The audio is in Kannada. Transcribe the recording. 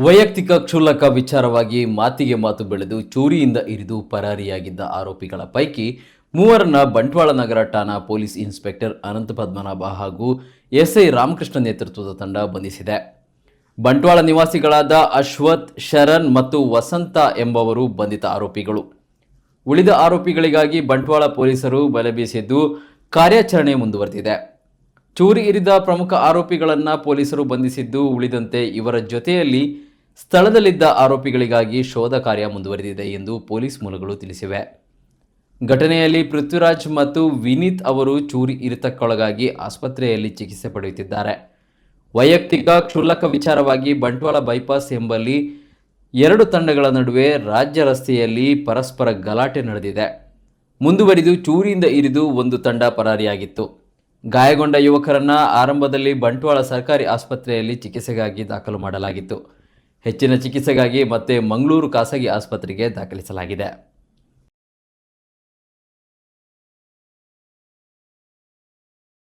ವೈಯಕ್ತಿಕ ಕ್ಷುಲ್ಲಕ ವಿಚಾರವಾಗಿ ಮಾತಿಗೆ ಮಾತು ಬೆಳೆದು ಚೂರಿಯಿಂದ ಇರಿದು ಪರಾರಿಯಾಗಿದ್ದ ಆರೋಪಿಗಳ ಪೈಕಿ ಮೂವರನ್ನ ಬಂಟ್ವಾಳ ನಗರ ಠಾಣಾ ಪೊಲೀಸ್ ಇನ್ಸ್ಪೆಕ್ಟರ್ ಅನಂತ ಪದ್ಮನಾಭ ಹಾಗೂ ಎಸ್ಐ ರಾಮಕೃಷ್ಣ ನೇತೃತ್ವದ ತಂಡ ಬಂಧಿಸಿದೆ. ಬಂಟ್ವಾಳ ನಿವಾಸಿಗಳಾದ ಅಶ್ವಥ್, ಶರಣ್ ಮತ್ತು ವಸಂತ ಎಂಬವರು ಬಂಧಿತ ಆರೋಪಿಗಳು. ಉಳಿದ ಆರೋಪಿಗಳಿಗಾಗಿ ಬಂಟ್ವಾಳ ಪೊಲೀಸರು ಬಲೆ ಬೀಸಿದ್ದು ಕಾರ್ಯಾಚರಣೆ ಮುಂದುವರೆದಿದೆ. ಚೂರಿ ಇರಿದ ಪ್ರಮುಖ ಆರೋಪಿಗಳನ್ನು ಪೊಲೀಸರು ಬಂಧಿಸಿದ್ದು ಉಳಿದಂತೆ ಇವರ ಜೊತೆಯಲ್ಲಿ ಸ್ಥಳದಲ್ಲಿದ್ದ ಆರೋಪಿಗಳಿಗಾಗಿ ಶೋಧ ಕಾರ್ಯ ಮುಂದುವರೆದಿದೆ ಎಂದು ಪೊಲೀಸ್ ಮೂಲಗಳು ತಿಳಿಸಿವೆ. ಘಟನೆಯಲ್ಲಿ ಪೃಥ್ವಿರಾಜ್ ಮತ್ತು ವಿನೀತ್ ಅವರು ಚೂರಿ ಇರಿತಕ್ಕೊಳಗಾಗಿ ಆಸ್ಪತ್ರೆಯಲ್ಲಿ ಚಿಕಿತ್ಸೆ ಪಡೆಯುತ್ತಿದ್ದಾರೆ. ವೈಯಕ್ತಿಕ ಕ್ಷುಲ್ಲಕ ವಿಚಾರವಾಗಿ ಬಂಟ್ವಾಳ ಬೈಪಾಸ್ ಎಂಬಲ್ಲಿ ಎರಡು ತಂಡಗಳ ನಡುವೆ ರಾಜ್ಯ ರಸ್ತೆಯಲ್ಲಿ ಪರಸ್ಪರ ಗಲಾಟೆ ನಡೆದಿದೆ. ಮುಂದುವರಿದು ಚೂರಿಯಿಂದ ಇರಿದು ಒಂದು ತಂಡ ಪರಾರಿಯಾಗಿತ್ತು. ಗಾಯಗೊಂಡ ಯುವಕರನ್ನ ಆರಂಭದಲ್ಲಿ ಬಂಟ್ವಾಳ ಸರ್ಕಾರಿ ಆಸ್ಪತ್ರೆಯಲ್ಲಿ ಚಿಕಿತ್ಸೆಗಾಗಿ ದಾಖಲು ಮಾಡಲಾಗಿತ್ತು. ಹೆಚ್ಚಿನ ಚಿಕಿತ್ಸೆಗಾಗಿ ಮತ್ತೆ ಮಂಗಳೂರು ಖಾಸಗಿ ಆಸ್ಪತ್ರೆಗೆ ದಾಖಲಿಸಲಾಗಿದೆ.